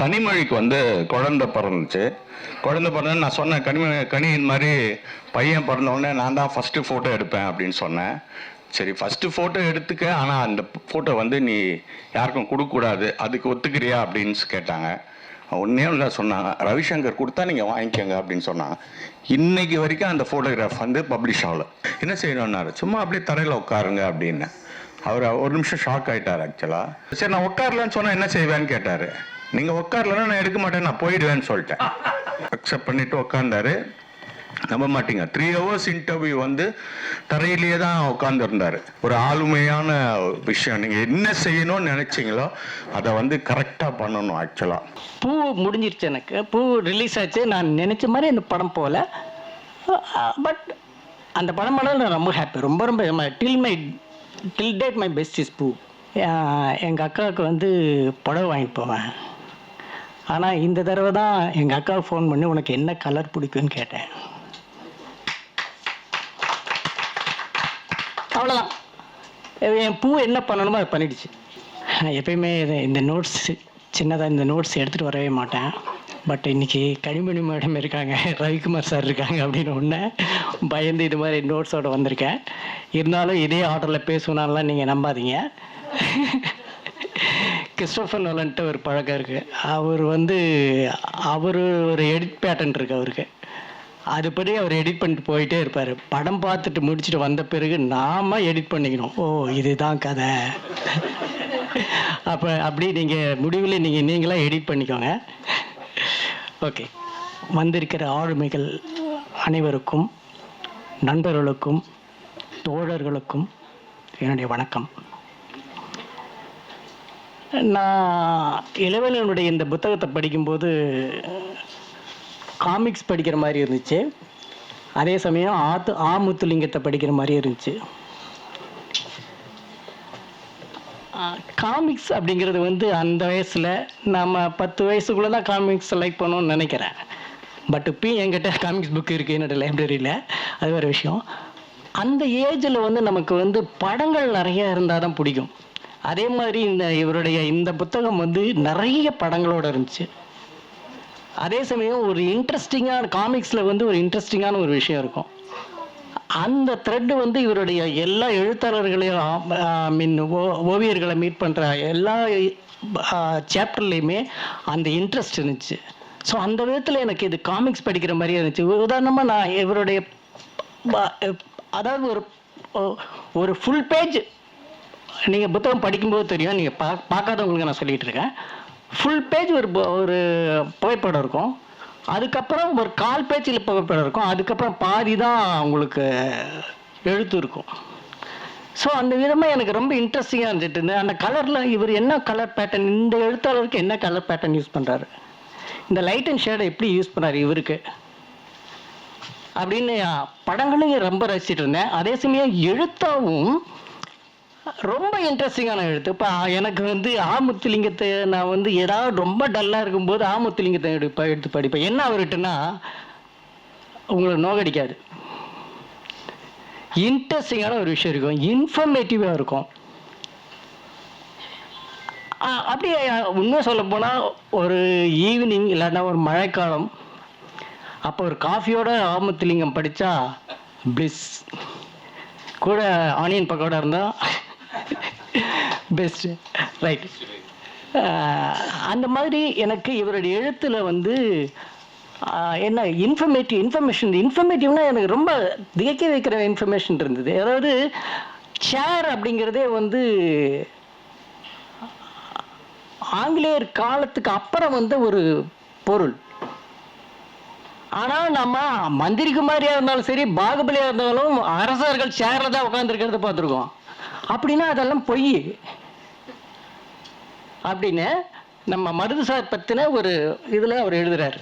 கனிமொழிக்கு வந்து குழந்தை பிறந்துச்சு. குழந்தை பிறந்த நான் சொன்னேன் கனிமொழி கனி இந்த மாதிரி பையன் பிறந்த உடனே நான் தான் ஃபஸ்ட்டு ஃபோட்டோ எடுப்பேன் அப்படின்னு சொன்னேன். சரி ஃபஸ்ட்டு ஃபோட்டோ எடுத்துக்க ஆனால் அந்த ஃபோட்டோ வந்து நீ யாருக்கும் கொடுக்கக்கூடாது அதுக்கு ஒத்துக்கிறியா அப்படின்னு கேட்டாங்க. ஒன்றே இல்லை சொன்னாங்க ரவிசங்கர் கொடுத்தா நீங்கள் வாங்கிக்கோங்க அப்படின்னு சொன்னாங்க. இன்னைக்கு வரைக்கும் அந்த ஃபோட்டோகிராஃப் வந்து பப்ளிஷ் ஆகல. என்ன செய்யணும்னாரு சும்மா அப்படியே தரையில் உட்காருங்க அப்படின்னு. அவர் ஒரு நிமிஷம் ஷாக் ஆயிட்டார் ஆக்சுவலாக சரி நான் உட்காரலன்னு சொன்னால் என்ன செய்வேன்னு கேட்டார். நீங்கள் உட்காரலன்னா நான் எடுக்க மாட்டேன் நான் போயிடுவேன்னு சொல்லிட்டேன். அக்செப்ட் பண்ணிட்டு உட்காந்தாரு நம்ப மாட்டீங்க. த்ரீ ஹவர்ஸ் இன்டர்வியூ வந்து தரையிலேயே தான் உட்காந்துருந்தாரு ஒரு ஆளுமையான விஷயம். நீங்கள் என்ன செய்யணும்னு நினைச்சீங்களோ அதை வந்து கரெக்டாக பண்ணணும் ஆக்சுவலாக பூ முடிஞ்சிருச்சு எனக்கு. பூ ரிலீஸ் ஆச்சு. நான் நினச்ச மாதிரி அந்த படம் போகல. பட் அந்த படம் பண்ணல நான் ரொம்ப ஹாப்பி ரொம்ப ரொம்ப till my till date my best is பூ. எங்கள் அக்காவுக்கு வந்து புடவை வாங்கிட்டு போவேன். ஆனால் இந்த தடவை தான் எங்கள் அக்கா ஃபோன் பண்ணி உனக்கு என்ன கலர் பிடிக்கும்னு கேட்டேன். அவ்வளோதான் என் பூ என்ன பண்ணணுமோ அதை பண்ணிடுச்சு. நான் எப்பயுமே இது- இந்த நோட்ஸ் சின்னதாக இந்த நோட்ஸ் எடுத்துகிட்டு வரவே மாட்டேன். பட் இன்னைக்கு கனிமணி மேடம் இருக்காங்க ரவிக்குமார் சார் இருக்காங்க அப்படின்னு ஒன்று பயந்து இது மாதிரி நோட்ஸோடு வந்திருக்கேன். இருந்தாலும் இதே ஆர்டரில் பேசுனாலாம் நீங்கள் நம்பாதீங்க. கிறிஸ்டோஃபர் நோலன்ட்டு ஒரு பழக்கம் இருக்குது அவர் வந்து அவர் ஒரு எடிட் பேட்டர்ன் இருக்கு அவருக்கு. அதுபடி அவர் எடிட் பண்ணிட்டு போயிட்டே இருப்பார். படம் பார்த்துட்டு முடிச்சுட்டு வந்த பிறகு நாம் எடிட் பண்ணிக்கணும். ஓ இதுதான் கதை. அப்போ அப்படி நீங்கள் முடிவில் நீங்கள் நீங்களாக எடிட் பண்ணிக்கோங்க. ஓகே வந்திருக்கிற ஆளுமைகள் அனைவருக்கும் நண்பர்களுக்கும் தோழர்களுக்கும் என்னுடைய வணக்கம். நான் இளவலனுடைய இந்த புத்தகத்தை படிக்கும்போது காமிக்ஸ் படிக்கிற மாதிரி இருந்துச்சு. அதே சமயம் ஆத்து ஆமுத்துலிங்கத்தை படிக்கிற மாதிரி இருந்துச்சு. காமிக்ஸ் அப்படிங்கிறது வந்து அந்த வயசில் நம்ம பத்து வயசுக்குள்ளே தான் காமிக்ஸ் லைக் பண்ணணும்னு நினைக்கிறேன். பட் இப்பயும் என்கிட்ட காமிக்ஸ் புக் இருக்குது என்னோட லைப்ரரியில் அது வேறு விஷயம். அந்த ஏஜில் வந்து நமக்கு வந்து படங்கள் நிறைய இருந்தால் தான் பிடிக்கும். அதே மாதிரி இந்த இவருடைய இந்த புத்தகம் வந்து நிறைய படங்களோட இருந்துச்சு. அதே சமயம் ஒரு இன்ட்ரெஸ்டிங்கான காமிக்ஸில் வந்து ஒரு இன்ட்ரெஸ்டிங்கான ஒரு விஷயம் இருக்கும். அந்த த்ரெட் வந்து இவருடைய எல்லா எழுத்தாளர்களையும் மீன் ஓ ஓவியர்களை மீட் பண்ணுற எல்லா சாப்டர்லேயுமே அந்த இன்ட்ரெஸ்ட் இருந்துச்சு. ஸோ அந்த விதத்தில் எனக்கு இது காமிக்ஸ் படிக்கிற மாதிரியே இருந்துச்சு. உதாரணமாக நான் இவருடைய அதாவது ஒரு ஒரு ஃபுல் பேஜ் நீங்கள் புத்தகம் படிக்கும்போது தெரியும். நீங்கள் பா பார்க்காதவங்களுக்கு நான் சொல்லிகிட்டு இருக்கேன். ஃபுல் பேஜ் ஒரு பு- ஒரு புகைப்படம் இருக்கும். அதுக்கப்புறம் ஒரு கால் பேஜில் புகைப்படம் இருக்கும். அதுக்கப்புறம் பாதி தான் உங்களுக்கு எழுத்து இருக்கும். ஸோ அந்த விதமாக எனக்கு ரொம்ப இன்ட்ரெஸ்டிங்காக இருந்துட்டு இருந்தது. அந்த கலரில் இவர் என்ன கலர் பேட்டர்ன் இந்த எழுத்தாளருக்கு என்ன கலர் பேட்டர்ன் யூஸ் பண்ணுறாரு இந்த லைட் அண்ட் ஷேடை எப்படி யூஸ் பண்ணாரு இவருக்கு? அப்படின்னு படங்களையும் ரொம்ப ரசிச்சிட்டு இருந்தேன். அதே சமயம் எழுத்தாவும் ரொம்ப இன்ட்ரெஸ்டிங்கான எழுத்து. இப்போ எனக்கு வந்து ஆமுத்துலிங்கத்தை நான் வந்து ஏதாவது ரொம்ப டல்லாக இருக்கும்போது ஆமுத்துலிங்கத்தை எடுப்ப எடுத்து படிப்பேன். என்ன அவர்கிட்டனா உங்களை நோகடிக்காது. இன்ட்ரெஸ்டிங்கான ஒரு விஷயம் இருக்கும். இன்ஃபர்மேட்டிவாக இருக்கும். அப்படியே உண்மை சொல்ல போனால் ஒரு ஈவினிங் இல்லைன்னா ஒரு மழைக்காலம் அப்போ ஒரு காஃபியோட ஆமுத்துலிங்கம் படித்தா பிளிஸ் கூட ஆனியன் பக்கோடா இருந்தால் பெஸ்ட்டு ரைட் uh, அந்த மாதிரி எனக்கு இவருடைய எழுத்தில் வந்து என்ன இன்ஃபர்மேட்டிவ் இன்ஃபர்மேஷன் இன்ஃபர்மேட்டிவ்னா எனக்கு ரொம்ப திகைக்க வைக்கிற இன்ஃபர்மேஷன் இருந்தது. அதாவது சேர் அப்படிங்கிறதே வந்து ஆங்கிலேயர் காலத்துக்கு அப்புறம் வந்த ஒரு பொருள். ஆனால் நம்ம மந்திரி குமாரியா இருந்தாலும் சரி பாகுபலியாக இருந்தாலும் அரசர்கள் சேரில் தான் உட்காந்துருக்கிறத பார்த்துருக்கோம். அப்படின்னா அதெல்லாம் பொய். அப்படின்னு நம்ம மருதுசார் பற்றின ஒரு இதில் அவர் எழுதுகிறார்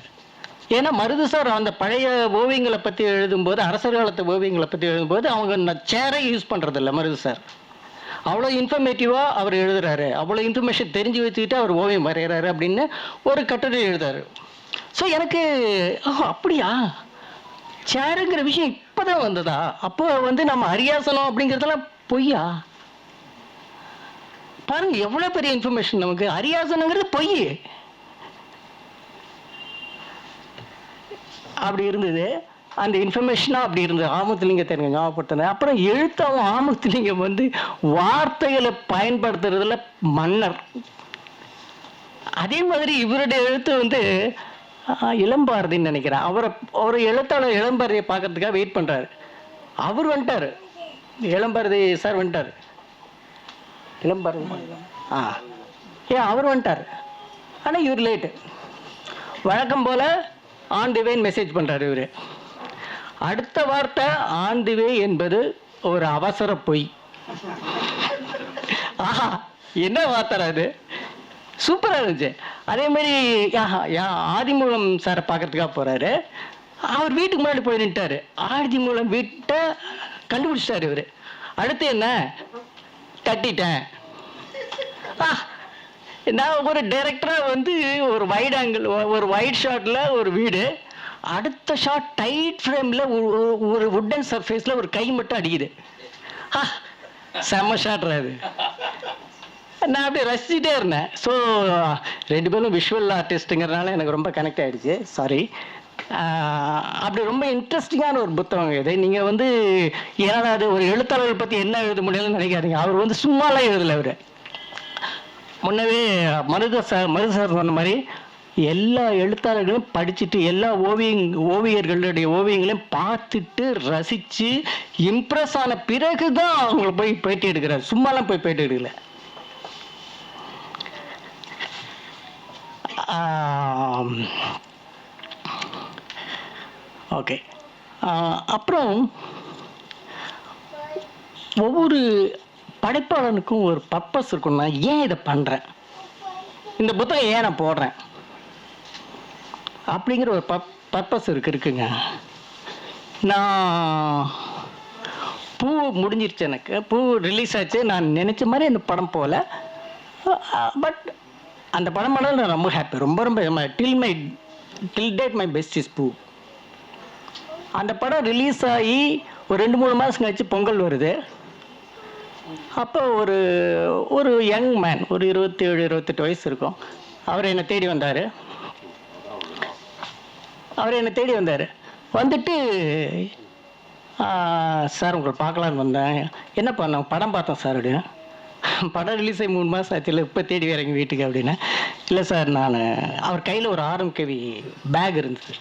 ஏன்னா மருதுசார் அந்த பழைய ஓவியங்களை பற்றி எழுதும்போது அரசர் காலத்து ஓவியங்களை பற்றி எழுதும்போது அவங்க சேரை யூஸ் பண்ணுறதில்ல மருதுசார் அவ்வளோ இன்ஃபர்மேட்டிவாக அவர் எழுதுறாரு. அவ்வளோ இன்ஃபர்மேஷன் தெரிஞ்சு வச்சுக்கிட்டு அவர் ஓவியம் வரைகிறாரு அப்படின்னு ஒரு கட்டுரை எழுதுறாரு. ஸோ எனக்கு ஓ அப்படியா? சேருங்கிற விஷயம் இப்போ தான் வந்ததா? அப்போ வந்து நம்ம அரியாசனம் அப்படிங்கிறதெல்லாம் பொய்யா? பாருங்க எவ்வளவு பெரிய இன்ஃபர்மேஷன் நமக்கு. அரியாசனங்கிறது பொய். அப்படி இருந்தது. அந்த இன்ஃபர்மேஷனாக அப்படி இருந்தது. ஆமத்துலிங்கத்தை ஞாபகப்படுத்தினேன் அப்புறம் எழுத்தாவும் ஆமத்துலிங்கம் வந்து வார்த்தைகளை பயன்படுத்துறதுல மன்னர். அதே மாதிரி இவருடைய எழுத்து வந்து இளம்பாரதின்னு நினைக்கிறேன். அவரை அவர் எழுத்தாளர் இளம்பாரதியை பார்க்கறதுக்காக வெயிட் பண்ணுறாரு அவர் வந்துட்டார். இளம்பாரதி சார் வந்துட்டார். இளம்பாரதி ஆ. ஏன் அவர் வந்துட்டார். ஆனால் இவர் லேட்டு வழக்கம் போல் ஆன் தி வேன்னு மெசேஜ் பண்ணுறாரு இவர். அடுத்த வார்த்தை ஆன் தி வே என்பது ஒரு அவசர பொய். ஆஹா என்ன வார்த்தை அது சூப்பராக இருந்துச்சு. அதே யா- ஆதிமூலம் சாரை பார்க்கறதுக்காக போகிறாரு அவர் வீட்டுக்கு முன்னாடி போய் நின்ட்டாரு ஆதிமூலம் வீட்டை கண்டுபிடிச்சிட்டாரு இவர். அடுத்து என்ன? கட்டிட்டேன். ஆ, நான் ஒரு டைரக்டராக வந்து ஒரு வைட் ஆங்கிள் ஒரு ஒயிட் ஷாட்டில் ஒரு வீடு. அடுத்த ஷாட் டைட் ஃப்ரேமில் ஒரு உட்டன் சர்ஃபேஸில் ஒரு கை மட்டும் அடிக்குது. ஆ செம்ம ஷாட்ரா அது. நான் அப்படியே ரசிச்சுட்டே இருந்தேன். ஸோ ரெண்டு பேரும் விஷுவல் ஆர்டிஸ்ட்டுங்கிறதுனால எனக்கு ரொம்ப கனெக்ட் ஆகிடுச்சு சாரி அப்படி ரொம்ப இன்ட்ரெஸ்டிங்கான ஒரு புத்தகம் இது. நீங்கள் வந்து ஏன்னா அது ஒரு எழுத்தாளர்கள் பற்றி என்ன எழுத முடியலன்னு நினைக்காதீங்க. அவர் வந்து சும்மாலாம் எழுதலை அவர். முன்னவே மருத சார் மருத சார் சொன்ன மாதிரி எல்லா எழுத்தாளர்களும் படிச்சுட்டு எல்லா ஓவியங் ஓவியர்களுடைய ஓவியங்களையும் பார்த்துட்டு ரசித்து இம்ப்ரெஸ் ஆன பிறகு தான் அவங்கள போய் பேட்டி எடுக்கிறார். சும்மாலாம் போய் பேட்டி எடுக்கல. ஓகே அப்புறம் ஒவ்வொரு படைப்பாளனுக்கும் ஒரு பர்பஸ் இருக்கும் நான் ஏன் இதை பண்ணுறேன் இந்த புத்தகம் ஏன் நான் போடுறேன்? அப்படிங்கிற ஒரு பப் பர்பஸ் இருக்கு இருக்குங்க. நான் பூ முடிஞ்சிருச்சு எனக்கு. பூ ரிலீஸ் ஆச்சு. நான் நினச்ச மாதிரி அந்த படம் போகல. பட் அந்த படம் பண்ணல நான் ரொம்ப ஹாப்பி ரொம்ப ரொம்ப till my till date my best is பூ. அந்த படம் ரிலீஸ் ஆகி ஒரு ரெண்டு மூணு மாதம் கழிச்சு பொங்கல் வருது. அப்போ ஒரு ஒரு யங் மேன் ஒரு இருபத்தேழு இருபத்தெட்டு வயசு இருக்கும். அவர் என்னை தேடி வந்தார். அவர் என்னை தேடி வந்தார். வந்துட்டு சார் உங்களை பார்க்கலான்னு வந்தேன். என்ன பண்ணோம் படம் பார்த்தோம் சார் அப்படின்னு படம் ரிலீஸ் ஆகி மூணு மாதம் ஆச்சு. இல்லை இப்போ தேடி வரேங்க வீட்டுக்கு அப்படின்னு. இல்லை சார் நான் அவர் கையில் ஒரு ஆரம் கவி பேக் இருந்தது.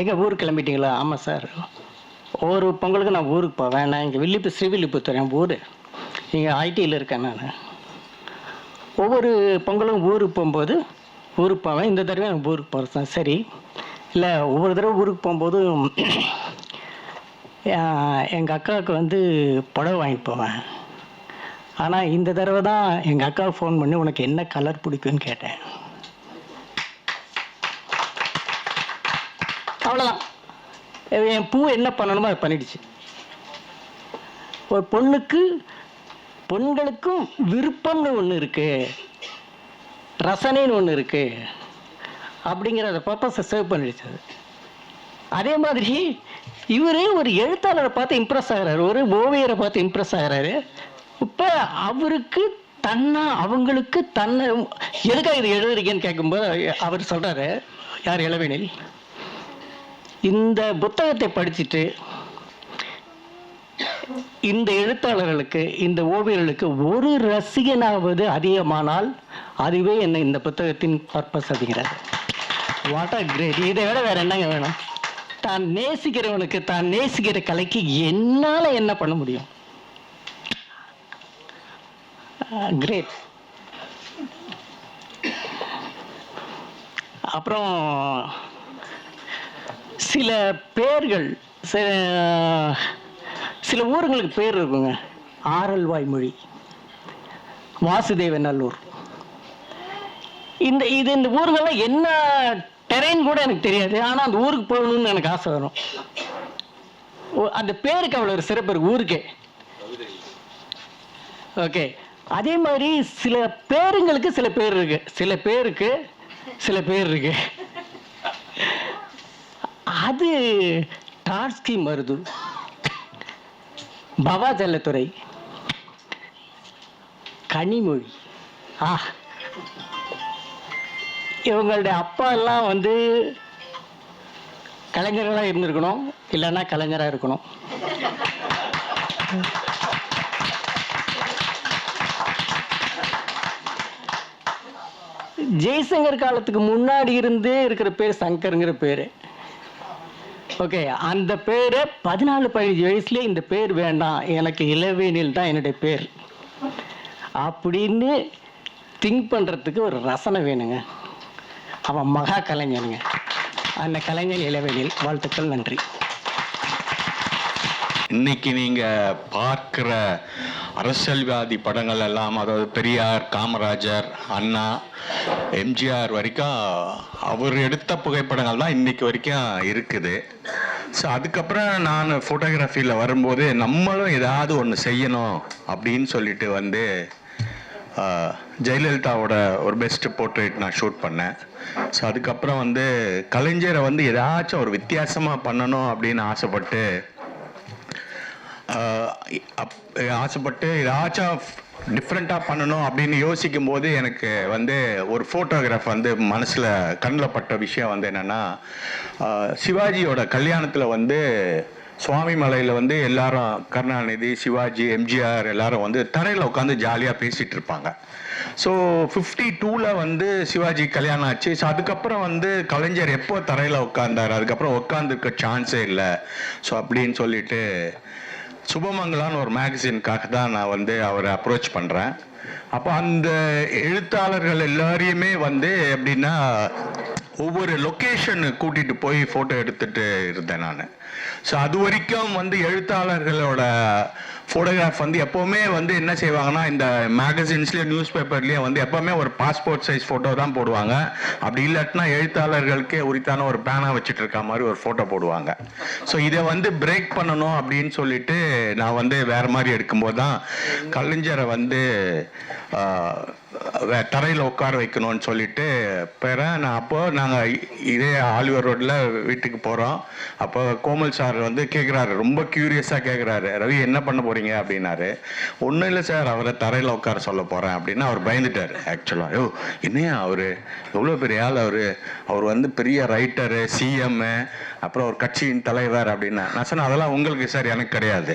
எங்கே ஊருக்கு கிளம்பிட்டீங்களா? ஆமாம் சார். ஒவ்வொரு பொங்கலுக்கு நான் ஊருக்கு போவேன். நான் இங்கே வில்லிப்பு ஸ்ரீவில்லிபுத்தூர் என் ஊர். இங்கே ஐடியில் இருக்கேன் நான். ஒவ்வொரு பொங்கலும் ஊருக்கு போகும்போது ஊருக்கு போவேன். இந்த தடவை எனக்கு ஊருக்கு போகிறேன் சரி. இல்லை ஒவ்வொரு தடவை ஊருக்கு போகும்போதும் எங்கள் அக்காவுக்கு வந்து புடவை வாங்கிட்டு போவேன். ஆனால் இந்த தடவை தான் எங்கள் அக்காவுக்கு ஃபோன் பண்ணி உனக்கு என்ன கலர் பிடிக்குன்னு கேட்டேன். அவ்வளோதான் என் பூ என்ன பண்ணணுமோ அதை பண்ணிடுச்சு. ஒரு பொண்ணுக்கு பெண்களுக்கும் விருப்பம்னு ஒன்று இருக்கு. ரசனைன்னு ஒன்று இருக்கு. அப்படிங்கிற அந்த பர்பஸை சேவ் பண்ணிடுச்சு அது. அதே மாதிரி இவரே ஒரு எழுத்தாளரை பார்த்து இம்ப்ரெஸ் ஆகுறாரு. ஒரு ஓவியரை பார்த்து இம்ப்ரெஸ் ஆகுறாரு. இப்போ அவருக்கு தன்னா அவங்களுக்கு தன்னை எதுக்காக இது எழுதுறீங்கன்னு கேட்கும்போது அவர் சொல்றாரு யார் இளவேனில்? இந்த புத்தகத்தை படிச்சுட்டு இந்த எழுத்தாளர்களுக்கு இந்த ஓவியர்களுக்கு ஒரு ரசிகனாவது அதிகமானால் அதுவே என்ன இந்த புத்தகத்தின் பர்பஸ் அப்படிங்கிறார் வாட் ஆர் கிரேட் இதை விட வேற என்னங்க வேணும்? தான் நேசிக்கிறவனுக்கு தான் நேசிக்கிற கலைக்கு என்னால் என்ன பண்ண முடியும்? கிரேட் அப்புறம் சில பேர்கள் சில சில ஊருங்களுக்கு பேர் இருக்குங்க. ஆரல்வாய் மொழி. வாசுதேவ நல்லூர். இந்த இது இந்த ஊருங்கெல்லாம் என்ன டெரைன் கூட எனக்கு தெரியாது. ஆனால் அந்த ஊருக்கு போகணும்னு எனக்கு ஆசை வரும். ஓ, அந்த பேருக்கு அவ்வளோ ஒரு சிறப்பு இருக்கு. ஊருக்கே. ஓகே. அதே மாதிரி சில பேருங்களுக்கு சில பேர் இருக்கு. சில பேருக்கு சில பேர் இருக்குது அது டார்ஸ்கி மருது. பவாஜல்லத்துறை. கனிமொழி. ஆ. இவங்களுடைய அப்பா எல்லாம் வந்து கலைஞர்களாக இருந்திருக்கணும் இல்லைன்னா கலைஞராக இருக்கணும். ஜெய்சங்கர் காலத்துக்கு முன்னாடி இருந்தே இருக்கிற பேர் சங்கருங்கிற பேர். ஓகே அந்த பேரை பதினாலு பதினஞ்சு வயசுலேயே இந்த பேர் வேண்டாம். எனக்கு இளவேனில் தான் என்னுடைய பேர். அப்படின்னு திங்க் பண்ணுறதுக்கு ஒரு ரசனை வேணுங்க. அவன் மகா கலைஞனுங்க. அந்த கலைஞர் இளவேனில். வாழ்த்துக்கள் நன்றி. இன்னைக்கு நீங்கள் பார்க்குற அரசியல்வாதி படங்கள் எல்லாம் அதாவது பெரியார் காமராஜர் அண்ணா எம்ஜிஆர் வரைக்கும் அவர் எடுத்த புகைப்படங்கள் தான் இன்னைக்கு வரைக்கும் இருக்குது. ஸோ அதுக்கப்புறம் நான் ஃபோட்டோகிராஃபியில் வரும்போது நம்மளும் ஏதாவது ஒன்று செய்யணும் அப்படின்னு சொல்லிட்டு வந்து ஜெயலலிதாவோட ஒரு பெஸ்ட் போர்ட்ரேட் நான் ஷூட் பண்ணேன். ஸோ அதுக்கப்புறம் வந்து கலைஞரை வந்து ஏதாச்சும் ஒரு வித்தியாசமாக பண்ணணும் அப்படின்னு ஆசைப்பட்டு ஆசைப்பட்டு ஏதாச்சும் டிஃப்ரெண்ட்டாக பண்ணணும் அப்படின்னு யோசிக்கும் போது எனக்கு வந்து ஒரு ஃபோட்டோகிராஃப் வந்து மனசில் கண்ணில் பட்ட விஷயம் வந்து என்னென்னா சிவாஜியோட கல்யாணத்தில் வந்து சுவாமி மலையில் வந்து எல்லாரும் கருணாநிதி சிவாஜி எம்ஜிஆர் எல்லாரும் வந்து தரையில் உட்காந்து ஜாலியாக பேசிகிட்டு இருப்பாங்க. ஸோ ஃபிஃப்டி டூவில் வந்து சிவாஜி கல்யாணம் ஆச்சு. ஸோ அதுக்கப்புறம் வந்து கலைஞர் எப்போ தரையில் உட்காந்தார் அதுக்கப்புறம் உட்காந்துருக்க சான்ஸே இல்லை. ஸோ அப்படின்னு சொல்லிட்டு சுபமங்கலான்னு ஒரு மேகசின்காக தான் நான் வந்து அவரை அப்ரோச் பண்ணுறேன் அப்போ அந்த எழுத்தாளர்கள் எல்லாரையுமே வந்து எப்படின்னா ஒவ்வொரு லொக்கேஷன் கூட்டிகிட்டு போய் ஃபோட்டோ எடுத்துகிட்டு இருந்தேன் நான். ஸோ அது வரைக்கும் வந்து எழுத்தாளர்களோட ஃபோட்டோகிராஃப் வந்து எப்போவுமே வந்து என்ன செய்வாங்கன்னா இந்த மேகசின்ஸ்லேயும் நியூஸ் பேப்பர்லேயும் வந்து எப்போவுமே ஒரு பாஸ்போர்ட் சைஸ் ஃபோட்டோ தான் போடுவாங்க. அப்படி இல்லாட்டினா எழுத்தாளர்களுக்கே உரித்தான ஒரு பேனா வச்சுட்டு இருக்க மாதிரி ஒரு ஃபோட்டோ போடுவாங்க. ஸோ இதை வந்து பிரேக் பண்ணணும் அப்படின்னு சொல்லிட்டு நான் வந்து வேறு மாதிரி எடுக்கும்போது தான் கலைஞரை வந்து தரையில் உட்கார வைக்கணும்னு சொல்லிட்டு பிற நான் அப்போது நாங்கள் இதே ஆலிவர் ரோட்டில் வீட்டுக்கு போகிறோம் அப்போ கோமல் சார் வந்து கேட்குறாரு ரொம்ப க்யூரியஸாக கேட்குறாரு ரவி என்ன பண்ண போகிறீங்க அப்படின்னாரு. ஒன்றும் இல்லை சார் அவரை தரையில் உட்கார சொல்ல போகிறேன் அப்படின்னு அவர் பயந்துட்டார் ஆக்சுவலாக ஐயோ என்னையா அவர்? எவ்வளோ பெரிய ஆள் அவர்? அவர் வந்து பெரிய ரைட்டரு சிஎம்மு அப்புறம் ஒரு கட்சியின் தலைவர் அப்படின்னா நான் சொன்னேன் அதெல்லாம் உங்களுக்கு சார் எனக்கு கிடையாது.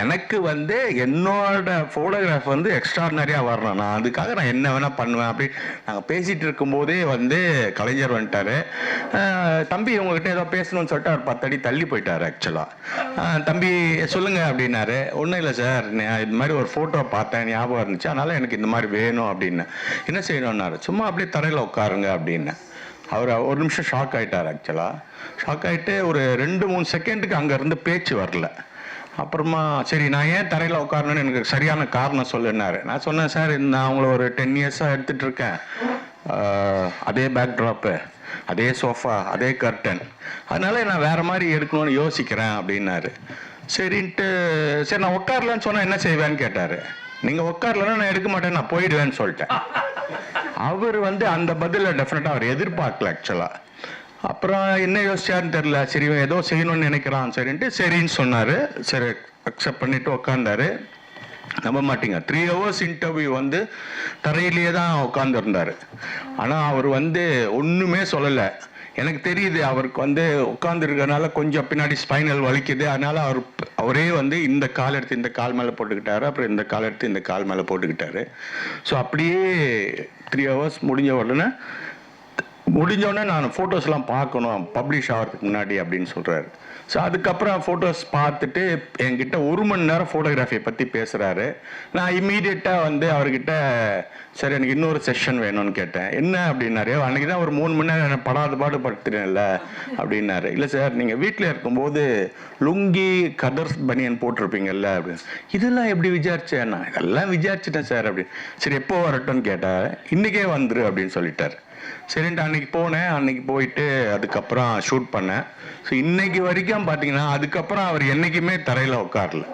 எனக்கு வந்து என்னோட ஃபோட்டோகிராஃப் வந்து எக்ஸ்ட்ராடினரியாக வரணும். நான் அதுக்காக நான் என்ன வேணால் பண்ணுவேன். அப்படி நாங்கள் பேசிகிட்டு இருக்கும்போதே வந்து கலைஞர் வந்துட்டார். தம்பி உங்ககிட்ட ஏதோ பேசணும்னு சொல்லிட்டு அவர் பத்தடி தள்ளி போயிட்டார் ஆக்சுவலாக தம்பி சொல்லுங்கள் அப்படின்னாரு. ஒன்றும் இல்லை சார். நான் இது மாதிரி ஒரு ஃபோட்டோ பார்த்தேன். ஞாபகம் இருந்துச்சு. அதனால் எனக்கு இந்த மாதிரி வேணும் அப்படின்னு. என்ன செய்யணும்னாரு? சும்மா அப்படியே தரையில் உட்காருங்க அப்படின்னு. அவர் ஒரு நிமிஷம் ஷாக் ஆகிட்டார் ஆக்சுவலாக ஷாக் ஆகிட்டு ஒரு ரெண்டு மூணு செகண்டுக்கு அங்கேருந்து பேச்சு வரல. அப்புறமா சரி நான் ஏன் தரையில் உட்காரணும்னு எனக்கு சரியான காரணம் சொல்லுனாரு நான் சொன்னேன் சார் நான் அவங்கள ஒரு டென் இயர்ஸாக எடுத்துகிட்டு இருக்கேன். அதே பேக் ட்ராப்பு அதே சோஃபா அதே கர்டன் அதனால நான் வேறு மாதிரி எடுக்கணும்னு யோசிக்கிறேன் அப்படின்னாரு. சரின்ட்டு சரி நான் உட்காரலன்னு சொன்னால் என்ன செய்வேன்னு? கேட்டார். நீங்கள் உட்காரலன்னா நான் எடுக்க மாட்டேன் நான் போயிடுவேன்னு சொல்லிட்டேன். அவர் வந்து அந்த பதிலை டெஃபினட்டாக அவர் எதிர்பார்க்கல ஆக்சுவலாக அப்புறம் என்ன யோசிச்சாருன்னு தெரியல. சரி ஏதோ செய்யணும்னு நினைக்கிறான் சரின்ட்டு சரின்னு சொன்னார். சரி அக்செப்ட் பண்ணிட்டு உக்காந்தாரு. நம்ப மாட்டீங்க. த்ரீ ஹவர்ஸ் இன்டர்வியூ வந்து தரையிலேயே தான் உட்காந்துருந்தார் ஆனால் அவர் வந்து ஒன்றுமே சொல்லலை. எனக்கு தெரியுது அவருக்கு வந்து உட்காந்துருக்கனால கொஞ்சம் பின்னாடி ஸ்பைனல் வலிக்குது. அதனால அவர் அவரே வந்து இந்த கால் எடுத்து இந்த கால் மேலே போட்டுக்கிட்டாரு. அப்புறம் இந்த கால் எடுத்து இந்த கால் மேலே போட்டுக்கிட்டாரு. ஸோ அப்படியே த்ரீ ஹவர்ஸ் முடிஞ்ச உடனே முடிஞ்சோடனே நான் ஃபோட்டோஸ்லாம் பார்க்கணும் பப்ளிஷ் ஆகிறதுக்கு முன்னாடி அப்படின்னு சொல்கிறாரு ஸோ அதுக்கப்புறம் ஃபோட்டோஸ் பார்த்துட்டு என்கிட்ட ஒரு மணி நேரம் ஃபோட்டோகிராஃபியை பற்றி பேசுகிறாரு நான் இம்மீடியட்டாக வந்து அவர்கிட்ட சரி எனக்கு இன்னொரு செஷன் வேணும்னு கேட்டேன். என்ன? அப்படின்னாரு. அன்றைக்கி தான் ஒரு மூணு மணி நேரம் என்ன படாத பாடு படுத்துறேன்ல அப்படின்னாரு. இல்லை சார் நீங்கள் வீட்டில் இருக்கும்போது லுங்கி கதர்ஸ் பனியன் போட்டிருப்பீங்கல்ல. அப்படின்னு. இதெல்லாம் எப்படி விசாரிச்சேன்? நான் இதெல்லாம் விசாரிச்சிட்டேன் சார். அப்படி. சரி எப்போ வரட்டும்னு கேட்டார் இன்றைக்கே வந்துரு அப்படின்னு சொல்லிட்டார். சரின்ட்டு அன்னைக்கு போனேன். அன்னைக்கு போயிட்டு அதுக்கப்புறம் ஷூட் பண்ணேன். ஸோ இன்னைக்கு வரைக்கும் பார்த்தீங்கன்னா அதுக்கப்புறம் அவர் என்றைக்குமே தரையில் உட்காரல.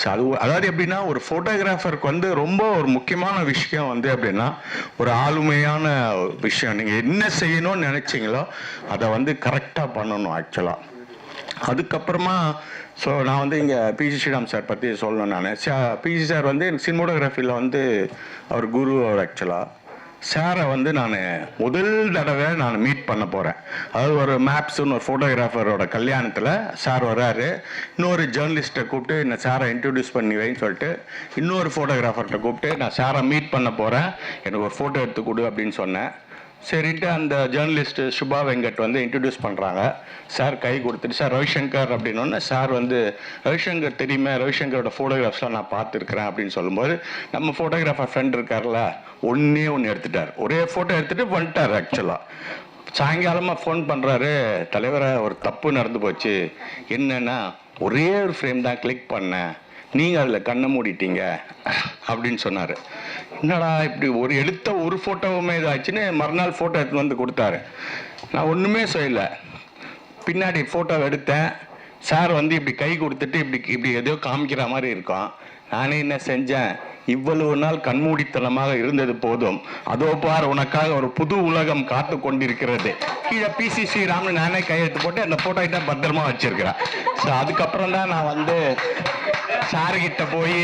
ஸோ அது அதாவது எப்படின்னா ஒரு ஃபோட்டோகிராஃபருக்கு வந்து ரொம்ப ஒரு முக்கியமான விஷயம் வந்து அப்படின்னா ஒரு ஆளுமையான விஷயம். நீங்கள் என்ன செய்யணும்னு நினச்சிங்களோ அதை வந்து கரெக்டாக பண்ணணும் ஆக்சுவலாக அதுக்கப்புறமா ஸோ நான் வந்து இங்கே பிஜி ஸ்ரீராம் சார் பற்றி சொல்லணும் நான். பிஜி சார் வந்து சினிமோட்டோகிராஃபியில் வந்து அவர் குரு அவர் ஆக்சுவலாக சாரை வந்து நான் முதல் தடவை நான் மீட் பண்ண போகிறேன் அதாவது ஒரு மேப்ஸ்னு ஒரு ஃபோட்டோகிராஃபரோட கல்யாணத்தில் சார் வர்றாரு. இன்னொரு ஜேர்னலிஸ்ட்டை கூப்பிட்டு இந்த சாரை இன்ட்ரடியூஸ் பண்ணி வைன்னு சொல்லிட்டு இன்னொரு ஃபோட்டோகிராஃபர்கிட்ட கூப்பிட்டு நான் சாரை மீட் பண்ண போகிறேன் எனக்கு ஒரு ஃபோட்டோ எடுத்து கொடு அப்படின்னு சொன்னேன். சரின்ட்டு அந்த ஜேர்னலிஸ்ட் சுபா வெங்கட் வந்து இன்ட்ரடியூஸ் பண்ணுறாங்க சார் கை கொடுத்துட்டு சார் ரவிசங்கர் அப்படின்னு சார் வந்து ரவிசங்கர் தெரியுமே? ரவிசங்கரோட ஃபோட்டோகிராஃப்ஸ்லாம் நான் பார்த்துருக்குறேன் அப்படின்னு சொல்லும்போது நம்ம ஃபோட்டோகிராஃபர் ஃப்ரெண்ட் இருக்கார்ல ஒன்றே ஒன்று எடுத்துட்டார். ஒரே ஃபோட்டோ எடுத்துகிட்டு வந்துட்டார் ஆக்சுவலாக சாயங்காலமாக ஃபோன் பண்ணுறாரு தலைவரை ஒரு தப்பு நடந்து போச்சு. என்னென்னா ஒரே ஒரு ஃப்ரேம் தான் கிளிக் பண்ணேன். நீங்கள் அதில் கண்ணை மூடிட்டீங்க அப்படின்னு சொன்னார். என்னடா இப்படி ஒரு எடுத்த ஒரு ஃபோட்டோவுமே இதாச்சுன்னு மறுநாள் ஃபோட்டோ எடுத்து வந்து கொடுத்தாரு. நான் ஒன்றுமே சொல்லலை பின்னாடி ஃபோட்டோ எடுத்தேன். சார் வந்து இப்படி கை கொடுத்துட்டு இப்படி இப்படி எதையோ காமிக்கிற மாதிரி இருக்கும் நானே என்ன செஞ்சேன்? இவ்வளவு நாள் கண்மூடித்தனமாக இருந்தது போதும். அதோ பார் உனக்காக ஒரு புது உலகம் காத்து கொண்டிருக்கிறது. கீழே பிசி ஸ்ரீராம்னு நானே கையெழுத்து போட்டு அந்த போட்டோ கிட்ட பத்திரமா வச்சிருக்கிறேன். ஸோ அதுக்கப்புறம் தான் நான் வந்து சார்கிட்ட போய்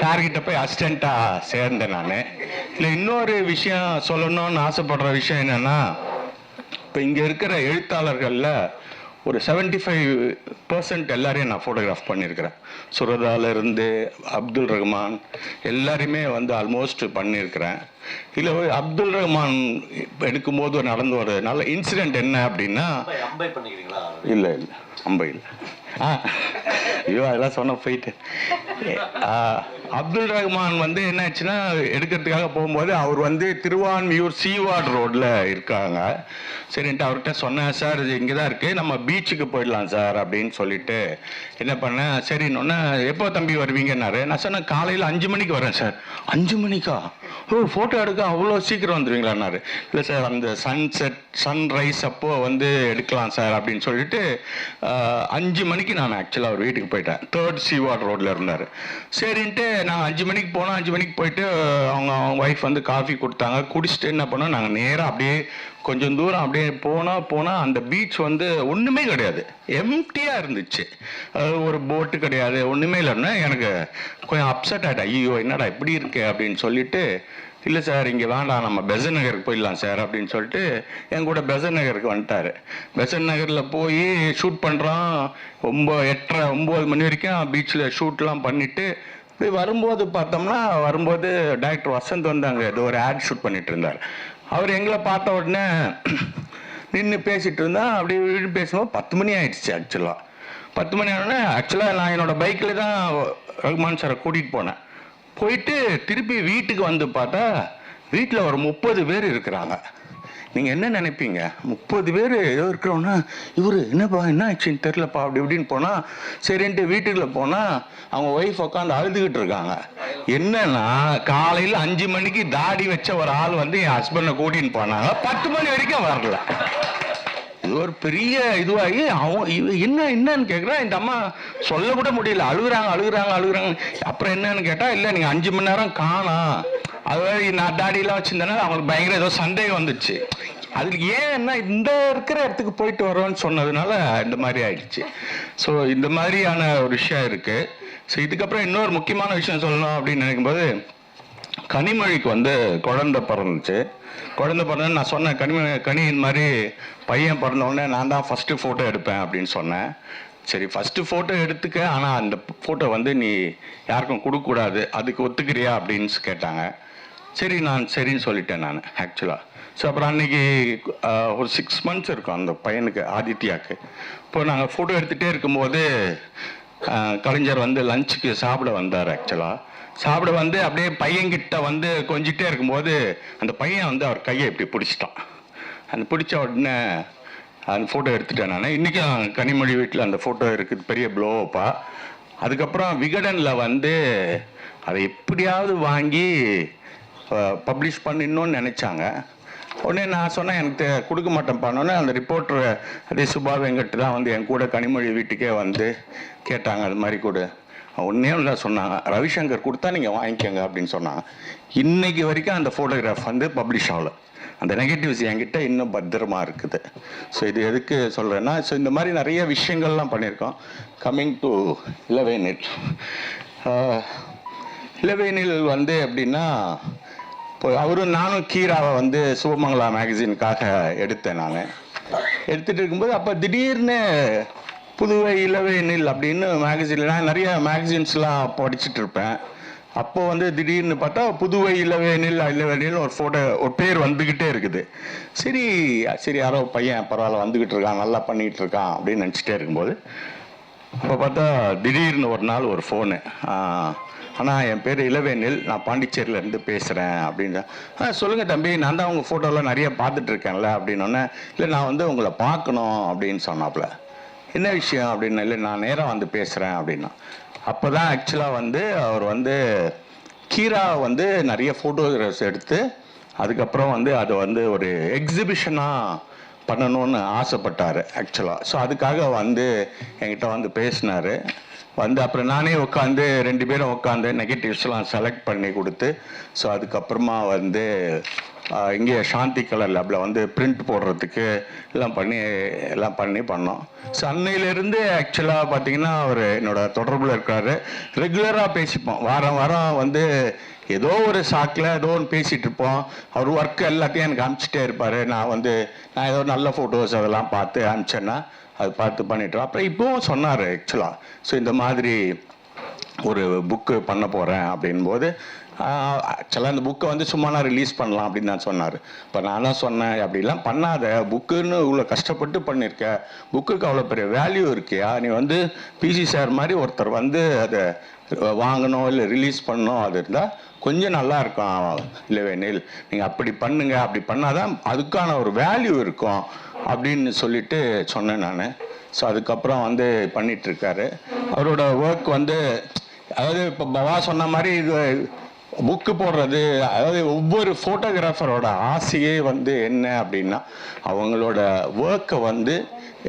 சார்கிட்ட போய் அசிஸ்டண்ட்டாக சேர்ந்தேன் நான். இல்லை இன்னொரு விஷயம் சொல்லணும்னு ஆசைப்படுற விஷயம் என்னன்னா இப்போ இங்கே இருக்கிற எழுத்தாளர்களில் ஒரு 75% ஃபைவ் பர்சன்ட் எல்லாரையும் நான் ஃபோட்டோகிராஃப் பண்ணியிருக்கிறேன். சுரதால இருந்து அப்துல் ரஹ்மான் எல்லாரையுமே வந்து ஆல்மோஸ்ட் பண்ணியிருக்கிறேன். இதில் அப்துல் ரஹ்மான் எடுக்கும்போது நடந்து நல்ல இன்சிடெண்ட் என்ன அப்படின்னா இல்லை இல்லை அம்பை இல்லை. ஆ ஐயோ அதெல்லாம் சொன்ன போயிட்டு. அப்துல் ரஹ்மான் வந்து என்ன ஆச்சுன்னா எடுக்கிறதுக்காக போகும்போது அவர் வந்து திருவான்மியூர் சீவார்டு ரோட்ல இருக்காங்க. சரின்ட்டு அவர்கிட்ட சொன்னேன் சார் இது இங்கே தான் இருக்குது நம்ம பீச்சுக்கு போயிடலாம் சார் அப்படின்னு சொல்லிட்டு. என்ன பண்ணேன் சரின்னொன்னே எப்போ தம்பி வருவீங்கன்னாரு? நான் சொன்னேன் காலையில் அஞ்சு மணிக்கு வரேன் சார். அஞ்சு மணிக்கா? ஓ ஃபோட்டோ எடுக்க அவ்வளோ சீக்கிரம் வந்துடுவீங்களான்னாரு இல்லை சார் அந்த சன்செட் சன்ரைஸ் அப்போ வந்து எடுக்கலாம் சார் அப்படின்னு சொல்லிட்டு அஞ்சு மணி மணிக்கு நான் ஆக்சுவலாக அவர் வீட்டுக்கு போயிட்டேன். தேர்ட் சீவார்ட் ரோட்டில் இருந்தார். சரின்ட்டு நான் அஞ்சு மணிக்கு போனோம். அஞ்சு மணிக்கு போயிட்டு அவங்க அவங்க ஒய்ஃப் வந்து காஃபி கொடுத்தாங்க. குடிச்சிட்டு என்ன பண்ணோம்? நாங்கள் நேராக அப்படியே கொஞ்சம் தூரம் அப்படியே போனால் போனால் அந்த பீச் வந்து ஒன்றுமே கிடையாது. எம்டியாக இருந்துச்சு. அது ஒரு போட்டு கிடையாது. ஒன்றுமே இல்லைன்னா எனக்கு கொஞ்சம் அப்செட் ஆகிட்டேன் ஐயோ என்னடா இப்படி இருக்கு அப்படின்னு சொல்லிட்டு இல்லை சார் இங்கே வேண்டாம் நம்ம பெசன் நகருக்கு போயிடலாம் சார் அப்படின்னு சொல்லிட்டு என் கூட பெசன் நகருக்கு வந்துட்டார். பெசன் நகரில் போய் ஷூட் பண்ணுறோம் ஒம்பது எட்டரை ஒம்பது மணி வரைக்கும் பீச்சில் ஷூட்லாம் பண்ணிவிட்டு போய் வரும்போது பார்த்தோம்னா வரும்போது டைரக்டர் வசந்த் வந்து அங்கே ஏதோ ஒரு ஆட் ஷூட் பண்ணிட்டு இருந்தார். அவர் எங்களை பார்த்த உடனே நின்று பேசிகிட்டு இருந்தால் அப்படி இப்படி பேசும்போது பத்து மணி ஆயிடுச்சு ஆக்சுவலாக பத்து மணி ஆனோடனே ஆக்சுவலாக நான் என்னோடய பைக்கில் தான் ரகுமான் சாரை கூட்டிகிட்டு போனேன். போயிட்டு திருப்பி வீட்டுக்கு வந்து பார்த்தா வீட்டில் ஒரு முப்பது பேர் இருக்கிறாங்க. நீங்கள் என்ன நினைப்பீங்க? முப்பது பேர் ஏதோ இருக்கிறோன்னா இவர் என்னப்பா என்ன ஆச்சுன்னு தெரிலப்பா அப்படி இப்படின்னு போனால் சரின்ட்டு வீட்டுக்குள்ள போனால் அவங்க ஒய்ஃப் உட்காந்து அழுதுகிட்டு இருக்காங்க. என்னன்னா காலையில் அஞ்சு மணிக்கு தாடி வச்ச ஒரு ஆள் வந்து என் ஹஸ்பண்டை கூட்டின்னு போனாங்க. பத்து மணி வரைக்கும் வரல. ஒரு பெரிய இதுவாகி அவன் என்ன என்னன்னு கேட்குறா இந்த அம்மா சொல்ல கூட முடியல. அழுகுறாங்க அழுகுறாங்க அழுகுறாங்க. அப்புறம் என்னன்னு கேட்டால் இல்லை நீங்கள் அஞ்சு மணி நேரம் காணோம் அதாவது நான் டாடியெலாம் வச்சுருந்தேன்னா அவங்களுக்கு பயங்கர ஏதோ சந்தேகம் வந்துச்சு. அதுக்கு ஏன்னா இந்த இருக்கிற இடத்துக்கு போயிட்டு வரோன்னு சொன்னதுனால இந்த மாதிரி ஆயிடுச்சு. ஸோ இந்த மாதிரியான ஒரு விஷயம் இருக்குது ஸோ இதுக்கப்புறம் இன்னொரு முக்கியமான விஷயம் சொல்லணும் அப்படின்னு நினைக்கும்போது கனிமொழிக்கு வந்து குழந்தை பிறந்துச்சு. குழந்தை பிறந்தோன்னு நான் சொன்னேன் கனி கனியின் மாதிரி பையன் பிறந்தோடனே நான் தான் ஃபஸ்ட்டு ஃபோட்டோ எடுப்பேன் அப்படின்னு சொன்னேன். சரி ஃபஸ்ட்டு ஃபோட்டோ எடுத்துக்க ஆனால் அந்த ஃபோட்டோ வந்து நீ யாருக்கும் கொடுக்கக்கூடாது அதுக்கு ஒத்துக்கிறியா அப்படின்னு கேட்டாங்க. சரி நான் சரின்னு சொல்லிட்டேன் நான் ஆக்சுவலாக ஸோ அப்புறம் அன்னைக்கு ஒரு சிக்ஸ் மந்த்ஸ் இருக்கும் அந்த பையனுக்கு ஆதித்யாக்கு. இப்போ நாங்கள் ஃபோட்டோ எடுத்துகிட்டே இருக்கும்போது கலைஞர் வந்து லஞ்சுக்கு சாப்பிட வந்தார் ஆக்சுவலாக சாப்பிட வந்து அப்படியே பையன்கிட்ட வந்து கொஞ்சிட்டே இருக்கும்போது அந்த பையன் வந்து அவர் கையை இப்படி பிடிச்சிட்டான். அந்த பிடிச்ச உடனே அந்த ஃபோட்டோ எடுத்துட்டேன் நான். இன்றைக்கும் கனிமொழி வீட்டில் அந்த ஃபோட்டோ இருக்குது பெரிய ப்ளோவப்பா அதுக்கப்புறம் விகடனில் வந்து அதை எப்படியாவது வாங்கி பப்ளிஷ் பண்ணிடணும்னு நினச்சாங்க. உடனே நான் சொன்னேன் எனக்கு கொடுக்க மாட்டேன் பண்ணோன்னே அந்த ரிப்போர்ட்டர் அதே சுபா வெங்கட் தான் வந்து என் கூட கனிமொழி வீட்டுக்கே வந்து கேட்டாங்க அது மாதிரி கொடு. ஒன்றே ஒன்று சொன்னாங்க ரவிசங்கர் கொடுத்தா நீங்கள் வாங்கிக்கோங்க அப்படின்னு சொன்னாங்க இன்னைக்கு வரைக்கும் அந்த ஃபோட்டோகிராஃப் வந்து பப்ளிஷ் ஆகலை. அந்த நெகட்டிவ்ஸ் என்கிட்ட இன்னும் பத்திரமா இருக்குது. ஸோ இது எதுக்கு சொல்கிறேன்னா ஸோ இந்த மாதிரி நிறைய விஷயங்கள்லாம் பண்ணியிருக்கோம். கம்மிங் டு இலவேனில் இளவேனில் வந்து எப்படின்னா இப்போ அவரும் நானும் கீராவை வந்து சிவமங்களா மேகசினுக்காக எடுத்தேன் நான். எடுத்துகிட்டு இருக்கும்போது அப்போ திடீர்னு புதுவை இளவே நில் அப்படின்னு மேகசினில் நான் நிறைய மேகசின்ஸ்லாம் படிச்சுட்டு இருப்பேன். அப்போ வந்து திடீர்னு பார்த்தா புதுவை இளவே நில் ஒரு ஃபோட்டோ ஒரு பேர் வந்துக்கிட்டே இருக்குது. சரி சரி யாரோ பையன் பரவாயில்ல வந்துக்கிட்டு இருக்கான் நல்லா பண்ணிக்கிட்டு இருக்கான் அப்படின்னு நினச்சிட்டே இருக்கும்போது அப்போ பார்த்தா திடீர்னு ஒரு நாள் ஒரு ஃபோனு ஆனால் என் பேர் இளவேனில் நான் பாண்டிச்சேரியிலேருந்து பேசுகிறேன் அப்படின்னு. ஆ சொல்லுங்கள் தம்பி நான் தான் உங்கள் ஃபோட்டோலாம் நிறைய பார்த்துட்ருக்கேன்ல அப்படின்னோடனே இல்லை நான் வந்து உங்களை பார்க்கணும் அப்படின்னு சொன்னாப்புல என்ன விஷயம் அப்படின்னு இல்லை நான் நேராக வந்து பேசுகிறேன் அப்படின்னா அப்போ தான் ஆக்சுவலாக வந்து அவர் வந்து கீரா வந்து நிறைய ஃபோட்டோகிராஃப்ஸ் எடுத்து அதுக்கப்புறம் வந்து அதை வந்து ஒரு எக்ஸிபிஷனாக பண்ணணும்னு ஆசைப்பட்டார் ஆக்சுவலாக ஸோ அதுக்காக வந்து என்கிட்ட வந்து பேசினார். வந்து அப்புறம் நானே உட்காந்து ரெண்டு பேரும் உட்காந்து நெகட்டிவ்ஸ்லாம் செலக்ட் பண்ணி கொடுத்து ஸோ அதுக்கப்புறமா வந்து இங்கே சாந்தி கலர் லேபில் வந்து பிரிண்ட் போடுறதுக்கு எல்லாம் பண்ணி எல்லாம் பண்ணி பண்ணோம். ஸோ அன்னையிலேருந்து ஆக்சுவலாக பார்த்தீங்கன்னா அவர் என்னோட தொடர்பில் இருக்காரு. ரெகுலராக பேசிப்போம். வாரம் வாரம் வந்து ஏதோ ஒரு சாக்கில் ஏதோ ஒன்று பேசிகிட்டு இருப்போம். அவர் ஒர்க் எல்லாத்தையும் எனக்கு அனுப்பிச்சிட்டே இருப்பார். நான் வந்து நான் ஏதோ நல்ல ஃபோட்டோஸ் அதெல்லாம் பார்த்து அனுப்பிச்சேன்னா அது பார்த்து பண்ணிட்டோம் அப்புறம் இப்போவும் சொன்னார் ஆக்சுவலாக ஸோ இந்த மாதிரி ஒரு புக்கு பண்ண போகிறேன் அப்படின்போது ஆக்சுவலாக அந்த புக்கை வந்து சும்மா நான் ரிலீஸ் பண்ணலாம் அப்படின்னு நான் சொன்னார். இப்போ நான் தான் சொன்னேன் அப்படிலாம் பண்ணாத. புக்குன்னு இவ்வளோ கஷ்டப்பட்டு பண்ணியிருக்க புக்குக்கு அவ்வளோ பெரிய வேல்யூ இருக்கியா? நீ வந்து பிசி சார் மாதிரி ஒருத்தர் வந்து அதை வாங்கணும் இல்லை ரிலீஸ் பண்ணணும் அது இருந்தால் கொஞ்சம் நல்லா இருக்கும். இல்லவேனில் நீங்கள் அப்படி பண்ணுங்க அப்படி பண்ணாதான் அதுக்கான ஒரு வேல்யூ இருக்கும் அப்படின்னு சொல்லிட்டு சொன்னேன் நான். ஸோ அதுக்கப்புறம் வந்து பண்ணிட்டு இருக்காரு. அவரோட ஒர்க் வந்து அதாவது இப்போ பவா சொன்ன மாதிரி இது புக்கு போடுறது அதாவது ஒவ்வொரு ஃபோட்டோகிராஃபரோட ஆசையே வந்து என்ன அப்படின்னா அவங்களோட ஒர்க்கை வந்து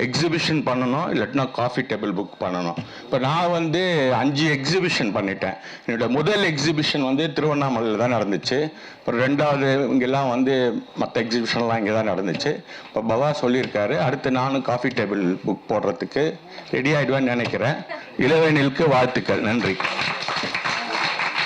எக்ஸிபிஷன் பண்ணணும் இல்லாட்டினா காஃபி டேபிள் புக் பண்ணணும். இப்போ நான் வந்து அஞ்சு எக்ஸிபிஷன் பண்ணிட்டேன். என்னோட முதல் எக்ஸிபிஷன் வந்து திருவண்ணாமலையில் தான் நடந்துச்சு. அப்புறம் ரெண்டாவது இங்கெல்லாம் வந்து மற்ற எக்ஸிபிஷன்லாம் இங்கே தான் நடந்துச்சு. இப்போ பவா சொல்லியிருக்காரு அடுத்து நானும் காஃபி டேபிள் புக் போடுறதுக்கு ரெடி ஆகிடுவேன்னு நினைக்கிறேன். இளவேனிலுக்கு வாழ்த்துக்கள். நன்றி.